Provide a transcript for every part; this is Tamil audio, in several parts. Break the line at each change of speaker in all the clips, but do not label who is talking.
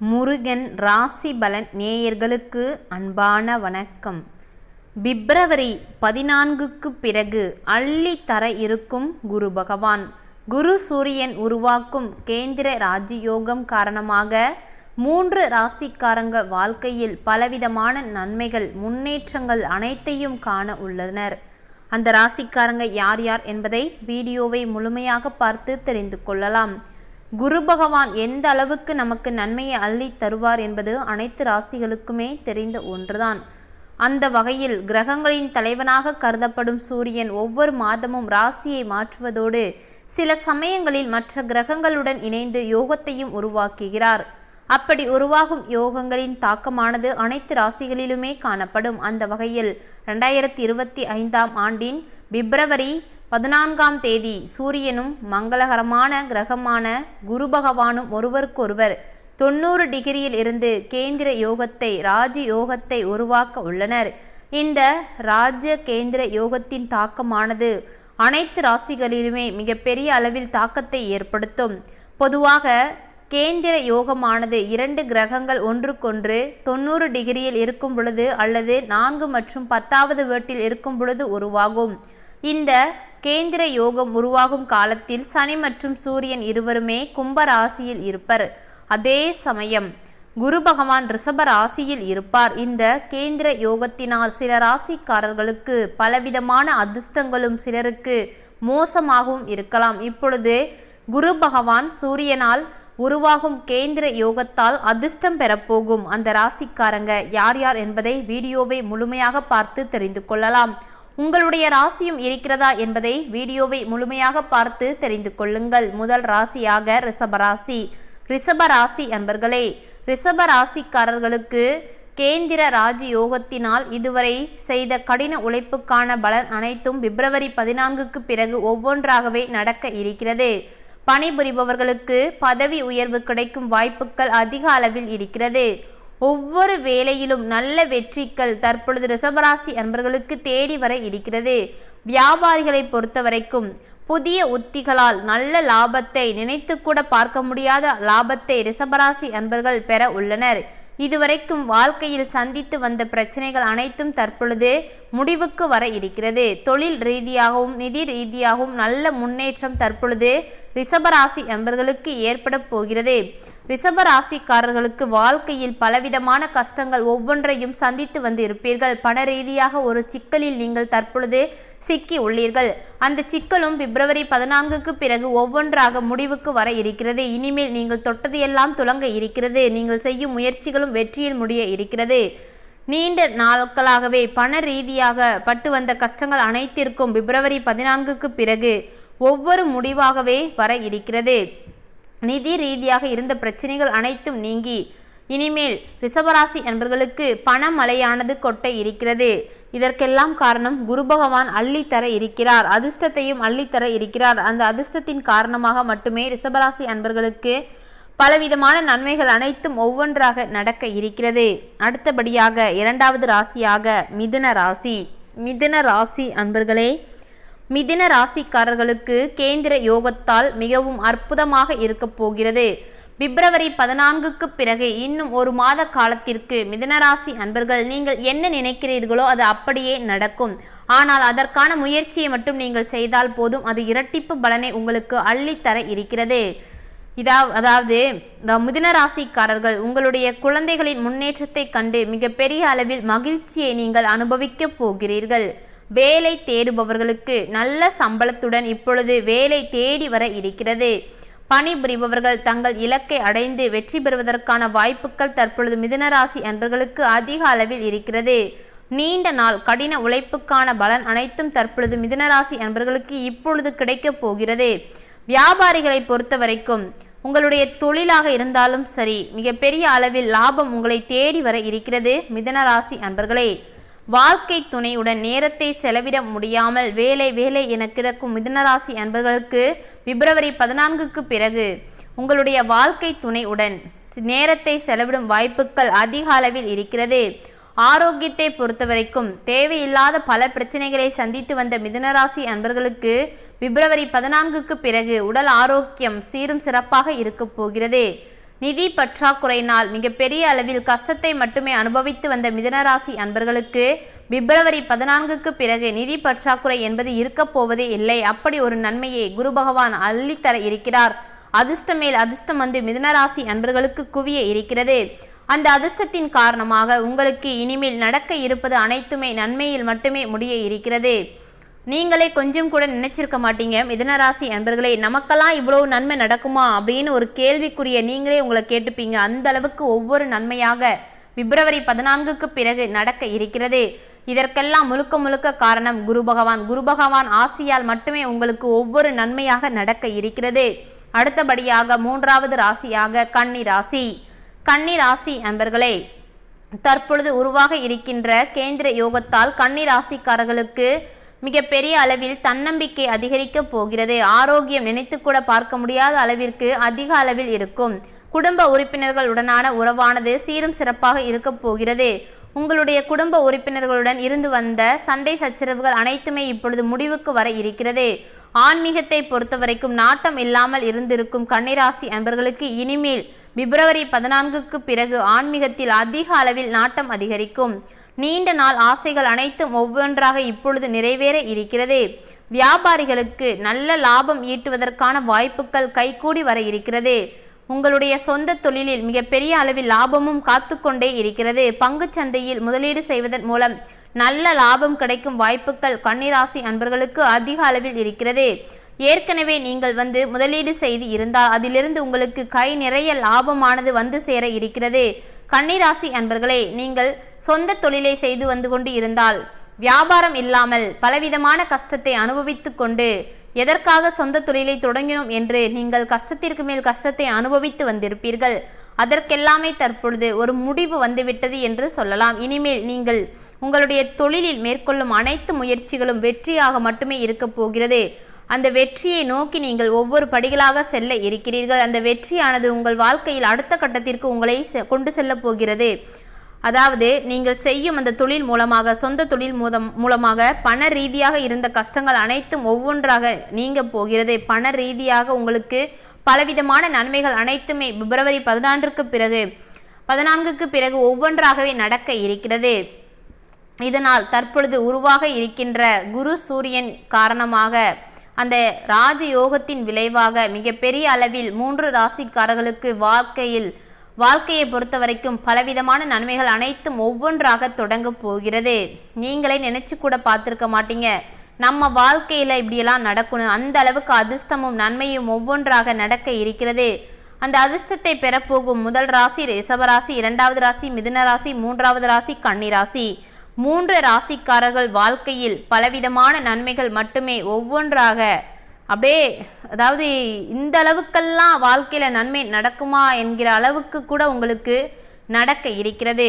முருகன் ராசி பலன் நேயர்களுக்கு அன்பான வணக்கம். பிப்ரவரி பதினான்குக்கு பிறகு அள்ளி தர இருக்கும் குரு பகவான். குரு சூரியன் உருவாக்கும் கேந்திர ராஜயோகம் காரணமாக மூன்று ராசிக்காரங்க வாழ்க்கையில் பலவிதமான நன்மைகள் முன்னேற்றங்கள் அனைத்தையும் காண உள்ளனர். அந்த ராசிக்காரங்க யார் யார் என்பதை வீடியோவை முழுமையாக பார்த்து தெரிந்து கொள்ளலாம். குரு பகவான் எந்த அளவுக்கு நமக்கு நன்மையை அள்ளி தருவார் என்பது அனைத்து ராசிகளுக்குமே தெரிந்த ஒன்றுதான். அந்த வகையில் கிரகங்களின் தலைவனாக கருதப்படும் சூரியன் ஒவ்வொரு மாதமும் ராசியை மாற்றுவதோடு சில சமயங்களில் மற்ற கிரகங்களுடன் இணைந்து யோகத்தையும் உருவாக்குகிறார். அப்படி உருவாகும் யோகங்களின் தாக்கமானது அனைத்து ராசிகளிலுமே காணப்படும். அந்த வகையில் ரெண்டாயிரத்தி இருபத்தி ஐந்தாம் ஆண்டின் பிப்ரவரி பதினான்காம் தேதி சூரியனும் மங்களகரமான கிரகமான குரு பகவானும் ஒருவருக்கொருவர் தொண்ணூறு டிகிரியில் இருந்து கேந்திர யோகத்தை ராஜ யோகத்தை உருவாக்க உள்ளனர். இந்த ராஜ கேந்திர யோகத்தின் தாக்கமானது அனைத்து ராசிகளிலுமே மிகப்பெரிய அளவில் தாக்கத்தை ஏற்படுத்தும். பொதுவாக கேந்திர யோகமானது இரண்டு கிரகங்கள் ஒன்றுக்கொன்று தொண்ணூறு டிகிரியில் இருக்கும் பொழுது அல்லது நான்கு மற்றும் பத்தாவது வீட்டில் இருக்கும் பொழுது உருவாகும். இந்த கேந்திர யோகம் உருவாகும் காலத்தில் சனி மற்றும் சூரியன் இருவருமே கும்ப ராசியில் இருப்பர். அதே சமயம் குரு பகவான் ரிஷப ராசியில் இருப்பார். இந்த கேந்திர யோகத்தினால் சில ராசிக்காரர்களுக்கு பலவிதமான அதிர்ஷ்டங்களும் சிலருக்கு மோசமாகவும் இருக்கலாம். இப்பொழுது குரு பகவான் சூரியனால் உருவாகும் கேந்திர யோகத்தால் அதிர்ஷ்டம் பெறப்போகும். அந்த ராசிக்காரங்க யார் யார் என்பதை வீடியோவை முழுமையாக பார்த்து தெரிந்து கொள்ளலாம். உங்களுடைய ராசியும் இருக்கிறதா என்பதை வீடியோவை முழுமையாக பார்த்து தெரிந்து கொள்ளுங்கள். முதல் ராசியாக ரிஷபராசி ரிஷபராசி அன்பர்களே ரிஷபராசிக்காரர்களுக்கு கேந்திர ராஜயோகத்தினால் இதுவரை செய்த கடின உழைப்புக்கான பலன் அனைத்தும் பிப்ரவரி பதினான்குக்கு பிறகு ஒவ்வொன்றாகவே நடக்க இருக்கிறது. பணிபுரிபவர்களுக்கு பதவி உயர்வு கிடைக்கும் வாய்ப்புகள் அதிக அளவில் இருக்கிறது. ஒவ்வொரு வேலையிலும் நல்ல வெற்றிகள் தற்பொழுது ரிஷபராசி அன்பர்களுக்கு தேடி வர இருக்கிறது. வியாபாரிகளை பொறுத்தவரைக்கும் புதிய உத்திகளால் நல்ல லாபத்தை நினைத்து கூட பார்க்க முடியாத லாபத்தை ரிஷபராசி அன்பர்கள் பெற உள்ளனர். இதுவரைக்கும் வாழ்க்கையில் சந்தித்து வந்த பிரச்சனைகள் அனைத்தும் தற்பொழுது முடிவுக்கு வர இருக்கிறது. தொழில் ரீதியாகவும் நிதி ரீதியாகவும் நல்ல முன்னேற்றம் தற்பொழுது ரிஷபராசி அன்பர்களுக்கு ஏற்பட போகிறது. ரிஷபராசிக்காரர்களுக்கு வாழ்க்கையில் பலவிதமான கஷ்டங்கள் ஒவ்வொன்றையும் சந்தித்து வந்து இருப்பீர்கள் பண ரீதியாக ஒரு சிக்கலில் நீங்கள் தற்பொழுது சிக்கி உள்ளீர்கள். அந்த சிக்கலும் பிப்ரவரி பதினான்குக்கு பிறகு ஒவ்வொன்றாக முடிவுக்கு வர இருக்கிறது. இனிமேல் நீங்கள் தொட்டது எல்லாம் துலங்க இருக்கிறது. நீங்கள் செய்யும் முயற்சிகளும் வெற்றியில் முடிய இருக்கிறது. நீண்ட நாட்களாகவே பண ரீதியாக பட்டு வந்த கஷ்டங்கள் அனைத்திற்கும் பிப்ரவரி பதினான்குக்கு பிறகு ஒவ்வொரு முடிவாகவே வர இருக்கிறது. நிதி ரீதியாக இருந்த பிரச்சனைகள் அனைத்தும் நீங்கி இனிமேல் ரிஷபராசி என்பர்களுக்கு பணமழையானது கொட்ட இருக்கிறது. இதற்கெல்லாம் காரணம் குரு பகவான் அள்ளித்தர இருக்கிறார். அதிர்ஷ்டத்தையும் அள்ளித்தர இருக்கிறார். அந்த அதிர்ஷ்டத்தின் காரணமாக மட்டுமே ரிஷபராசி அன்பர்களுக்கு பலவிதமான நன்மைகள் அனைத்தும் ஒவ்வொன்றாக நடக்க இருக்கிறது. அடுத்தபடியாக இரண்டாவது ராசியாக மிதுன ராசி. மிதுன ராசி அன்பர்களே மிதின ராசிக்காரர்களுக்கு கேந்திர யோகத்தால் மிகவும் அற்புதமாக இருக்கப் போகிறது. பிப்ரவரி பதினான்குக்கு பிறகு இன்னும் ஒரு மாத காலத்திற்கு மிதனராசி அன்பர்கள் நீங்கள் என்ன நினைக்கிறீர்களோ அது அப்படியே நடக்கும். ஆனால் அதற்கான முயற்சியை மட்டும் நீங்கள் செய்தால் போதும். அது இரட்டிப்பு பலனை உங்களுக்கு அள்ளித்தர இருக்கிறது. இதா அதாவது மிதுன ராசிக்காரர்கள் உங்களுடைய குழந்தைகளின் முன்னேற்றத்தை கண்டு மிகப்பெரிய அளவில் மகிழ்ச்சியை நீங்கள் அனுபவிக்கப் போகிறீர்கள். வேலை தேடுபவர்களுக்கு நல்ல சம்பளத்துடன் இப்பொழுது வேலை தேடி வர இருக்கிறது. பணிபுரிபவர்கள் தங்கள் இலக்கை அடைந்து வெற்றி பெறுவதற்கான வாய்ப்புகள் தற்பொழுது மிதுனராசி அன்பர்களுக்கு அதிக அளவில் இருக்கிறது. நீண்ட நாள் கடின உழைப்புக்கான பலன் அனைத்தும் தற்பொழுது மிதுனராசி அன்பர்களுக்கு இப்பொழுது கிடைக்கப் போகிறது. வியாபாரிகளை பொறுத்த வரைக்கும் உங்களுடைய தொழிலாக இருந்தாலும் சரி மிகப்பெரிய அளவில் லாபம் உங்களை தேடி வர இருக்கிறது மிதனராசி அன்பர்களே. வாழ்க்கை துணையுடன் நேரத்தை செலவிட முடியாமல் வேலை வேலை என கிடக்கும் மிதுனராசி அன்பர்களுக்கு பிப்ரவரி பதினான்குக்கு பிறகு உங்களுடைய வாழ்க்கை துணையுடன் நேரத்தை செலவிடும் வாய்ப்புகள் அதிக அளவில் இருக்கிறது. ஆரோக்கியத்தை பொறுத்தவரைக்கும் தேவையில்லாத பல பிரச்சனைகளை சந்தித்து வந்த மிதுனராசி அன்பர்களுக்கு பிப்ரவரி பதினான்குக்கு பிறகு உடல் ஆரோக்கியம் சீரும் சிறப்பாக இருக்கப் போகிறது. நிதி பற்றாக்குறையினால் மிகப்பெரிய அளவில் கஷ்டத்தை மட்டுமே அனுபவித்து வந்த மிதனராசி அன்பர்களுக்கு பிப்ரவரி பதினான்குக்கு பிறகு நிதி பற்றாக்குறை என்பது இருக்கப் போவதே இல்லை. அப்படி ஒரு நன்மையை குரு பகவான் அள்ளித்தர இருக்கிறார். அதிர்ஷ்டமேல் அதிர்ஷ்டம் வந்து மிதனராசி அன்பர்களுக்கு குவிய இருக்கிறது. அந்த அதிர்ஷ்டத்தின் காரணமாக உங்களுக்கு இனிமேல் நடக்க இருப்பது அனைத்துமே நன்மையில் மட்டுமே முடிய இருக்கிறது. நீங்களே கொஞ்சம் கூட நினைச்சிருக்க மாட்டீங்க. மிதனராசி அன்பர்களே நமக்கெல்லாம் இவ்வளவு நன்மை நடக்குமா? அப்படின்னு ஒரு கேள்விக்குரிய நீங்களே உங்களை கேட்டுப்பீங்க. அந்த அளவுக்கு ஒவ்வொரு நன்மையாக பிப்ரவரி பதினான்குக்கு பிறகு நடக்க இருக்கிறது. இதற்கெல்லாம் முழுக்க முழுக்க காரணம் குரு பகவான். குரு பகவான் ஆசியால் மட்டுமே உங்களுக்கு ஒவ்வொரு நன்மையாக நடக்க இருக்கிறது. அடுத்தபடியாக மூன்றாவது ராசியாக கன்னி ராசி. கன்னி ராசி அன்பர்களே தற்பொழுது உருவாக இருக்கின்ற கேந்திர யோகத்தால் கன்னி ராசிக்காரர்களுக்கு மிகப்பெரிய அளவில் தன்னம்பிக்கை அதிகரிக்கப் போகிறது. ஆரோக்கியம் நினைத்து கூட பார்க்க முடியாத அளவிற்கு அதிக அளவில் இருக்கும். குடும்ப உறுப்பினர்களுடனான உறவானது சீரும் சிறப்பாக இருக்கப் போகிறது. உங்களுடைய குடும்ப உறுப்பினர்களுடன் இருந்து வந்த சண்டை சச்சரவுகள் அனைத்துமே இப்பொழுது முடிவுக்கு வர இருக்கிறது. ஆன்மீகத்தை பொறுத்தவரைக்கும் நாட்டம் இல்லாமல் இருந்திருக்கும் கன்னிராசி அன்பர்களுக்கு இனிமேல் பிப்ரவரி பதினான்குக்கு பிறகு ஆன்மீகத்தில் அதிக அளவில் நாட்டம் அதிகரிக்கும். நீண்ட நாள் ஆசைகள் அனைத்தும் ஒவ்வொன்றாக இப்பொழுது நிறைவேற இருக்கிறது. வியாபாரிகளுக்கு நல்ல லாபம் ஈட்டுவதற்கான வாய்ப்புகள் கைகூடி வர இருக்கிறது. உங்களுடைய சொந்த தொழிலில் மிகப்பெரிய அளவில் லாபமும் காத்து கொண்டே இருக்கிறது. பங்கு சந்தையில் முதலீடு செய்வதன் மூலம் நல்ல லாபம் கிடைக்கும் வாய்ப்புகள் கன்னிராசி அன்பர்களுக்கு அதிக அளவில் இருக்கிறது. ஏற்கனவே நீங்கள் வந்து முதலீடு செய்து இருந்தால் அதிலிருந்து உங்களுக்கு கை நிறைய லாபமானது வந்து சேர இருக்கிறது. கன்னிராசி அன்பர்களே நீங்கள் சொந்த தொழிலை செய்து வந்து கொண்டு இருந்தால் வியாபாரம் இல்லாமல் பலவிதமான கஷ்டத்தை அனுபவித்து கொண்டு எதற்காக சொந்த தொழிலை தொடங்கினோம் என்று நீங்கள் கஷ்டத்திற்கு மேல் கஷ்டத்தை அனுபவித்து வந்திருப்பீர்கள். அதற்கெல்லாமே தற்பொழுது ஒரு முடிவு வந்துவிட்டது என்று சொல்லலாம். இனிமேல் நீங்கள் உங்களுடைய தொழிலில் மேற்கொள்ளும் அனைத்து முயற்சிகளும் வெற்றியாக மட்டுமே இருக்கப் போகிறது. அந்த வெற்றியை நோக்கி நீங்கள் ஒவ்வொரு படிகளாக செல்ல இருக்கிறீர்கள். அந்த வெற்றியானது உங்கள் வாழ்க்கையில் அடுத்த கட்டத்திற்கு உங்களை கொண்டு செல்ல போகிறது. அதாவது நீங்கள் செய்யும் அந்த தொழில் மூலமாக சொந்த தொழில் மூலம் மூலமாக பண ரீதியாக இருந்த கஷ்டங்கள் அனைத்தும் ஒவ்வொன்றாக நீங்க போகிறது. பண ரீதியாக உங்களுக்கு பலவிதமான நன்மைகள் அனைத்துமே பிப்ரவரி பதினான்குக்கு பிறகு பதினான்குக்கு பிறகு ஒவ்வொன்றாகவே நடக்க இருக்கிறது. இதனால் தற்பொழுது உருவாக இருக்கின்ற குரு சூரியன் காரணமாக அந்த ராஜயோகத்தின் விளைவாக மிகப்பெரிய அளவில் மூன்று ராசிக்காரர்களுக்கு வாழ்க்கையில் வாழ்க்கையை பொறுத்த வரைக்கும் பலவிதமான நன்மைகள் அனைத்தும் ஒவ்வொன்றாக தொடங்க போகிறது. நீங்களே நினைச்சு கூட பார்த்துருக்க மாட்டீங்க. நம்ம வாழ்க்கையில் இப்படியெல்லாம் நடக்கணும். அந்த அளவுக்கு அதிர்ஷ்டமும் நன்மையும் ஒவ்வொன்றாக நடக்க இருக்கிறது. அந்த அதிர்ஷ்டத்தை பெறப்போகும் முதல் ராசி ரிஷபராசி இரண்டாவது ராசி மிதுன ராசி மூன்றாவது ராசி கன்னிராசி மூன்று ராசிக்காரர்கள் வாழ்க்கையில் பலவிதமான நன்மைகள் மட்டுமே ஒவ்வொன்றாக அப்படியே அதாவது இந்த அளவுக்கெல்லாம் வாழ்க்கையில் நன்மை நடக்குமா என்கிற அளவுக்கு கூட உங்களுக்கு நடக்க இருக்கிறது.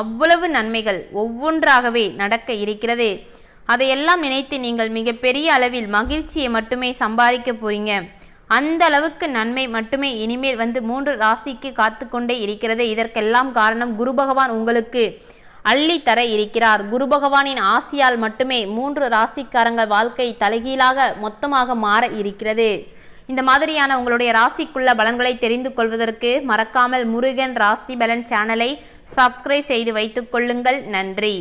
அவ்வளவு நன்மைகள் ஒவ்வொன்றாகவே நடக்க இருக்கிறது. அதையெல்லாம் நினைத்து நீங்கள் மிகப்பெரிய அளவில் மகிழ்ச்சியை மட்டுமே சம்பாதிக்க போறீங்க. அந்த அளவுக்கு நன்மை மட்டுமே இனிமேல் வந்து மூன்று ராசிக்கு காத்து கொண்டே இருக்கிறது. இதற்கெல்லாம் காரணம் குரு பகவான் உங்களுக்கு. அள்ளி தர இருக்கிறார். குரு பகவானின் ஆசியால் மட்டுமே மூன்று ராசிக்காரங்கள் வாழ்க்கை தலைகீழாக மொத்தமாக மாற இருக்கிறது. இந்த மாதிரியான உங்களுடைய ராசிக்குள்ள பலன்களை தெரிந்து கொள்வதற்கு மறக்காமல் முருகன் ராசி பலன் சேனலை சப்ஸ்கிரைப் செய்து வைத்துக் கொள்ளுங்கள். நன்றி.